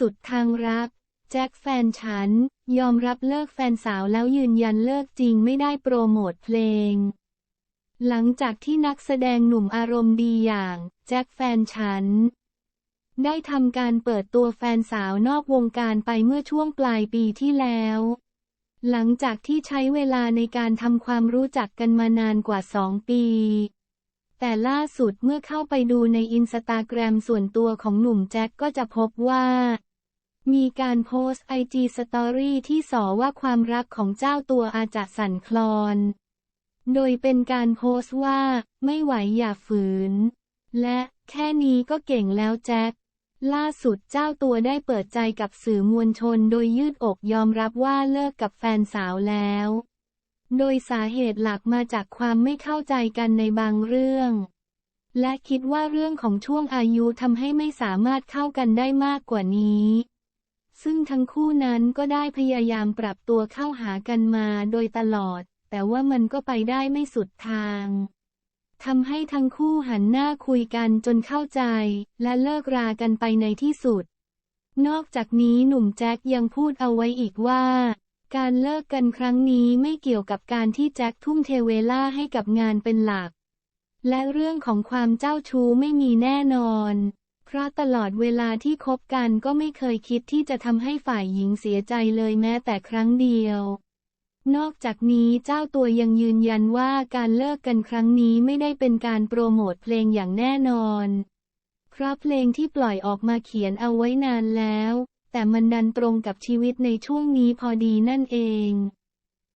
สุดทางรัก แจ็คแฟนฉัน ยอมรับเลิกแฟนสาวแล้วยืนยันเลิกจริงไม่ได้โปรโมทเพลง หลังจากที่นักแสดงหนุ่มอารมณ์ดีอย่าง แจ็คแฟนฉัน ได้ทำการเปิดตัวแฟนสาวนอกวงการไปเมื่อช่วงปลายปีที่แล้วหลังจากที่ใช้เวลาในการทำความรู้จักกันมานานกว่าสองปี แต่ล่าสุดเมื่อเข้าไปดูในอินสตาแกรมส่วนตัวของหนุ่มแจ็คก็จะพบว่า มีการโพสต์ไอจีสตอรี่ที่สอว่าความรักของเจ้าตัวอาจจะสั่นคลอน โดยเป็นการโพสต์ว่า ไม่ไหวอย่าฝืน และแค่นี้ก็เก่งแล้วแจ็ค ล่าสุดเจ้าตัวได้เปิดใจกับสื่อมวลชนโดยยืดอกยอมรับว่าเลิกกับแฟนสาวแล้ว โดยสาเหตุหลักมาจากความไม่เข้าใจกันในบางเรื่องและคิดว่าเรื่องของช่วงอายุทำให้ไม่สามารถเข้ากันได้มากกว่านี้ ซึ่งทั้งคู่นั้นก็ได้พยายามปรับตัวเข้าหากันมาโดยตลอด แต่ว่ามันก็ไปได้ไม่สุดทางทำให้ทั้งคู่หันหน้าคุยกันจนเข้าใจ และเลิกรากันไปในที่สุด นอกจากนี้หนุ่มแจ็คยังพูดเอาไว้อีกว่า การเลิกกันครั้งนี้ไม่เกี่ยวกับการที่แจ็คทุ่มเทเวลาให้กับงานเป็นหลัก และเรื่องของความเจ้าชู้ไม่มีแน่นอน เพราะตลอดเวลาที่คบกันก็ไม่เคยคิดที่จะทำให้ฝ่ายหญิงเสียใจเลยแม้แต่ครั้งเดียว นอกจากนี้เจ้าตัวยังยืนยันว่าการเลิกกันครั้งนี้ไม่ได้เป็นการโปรโมทเพลงอย่างแน่นอน เพราะเพลงที่ปล่อยออกมาเขียนเอาไว้นานแล้ว แต่มันดันตรงกับชีวิตในช่วงนี้พอดีนั่นเอง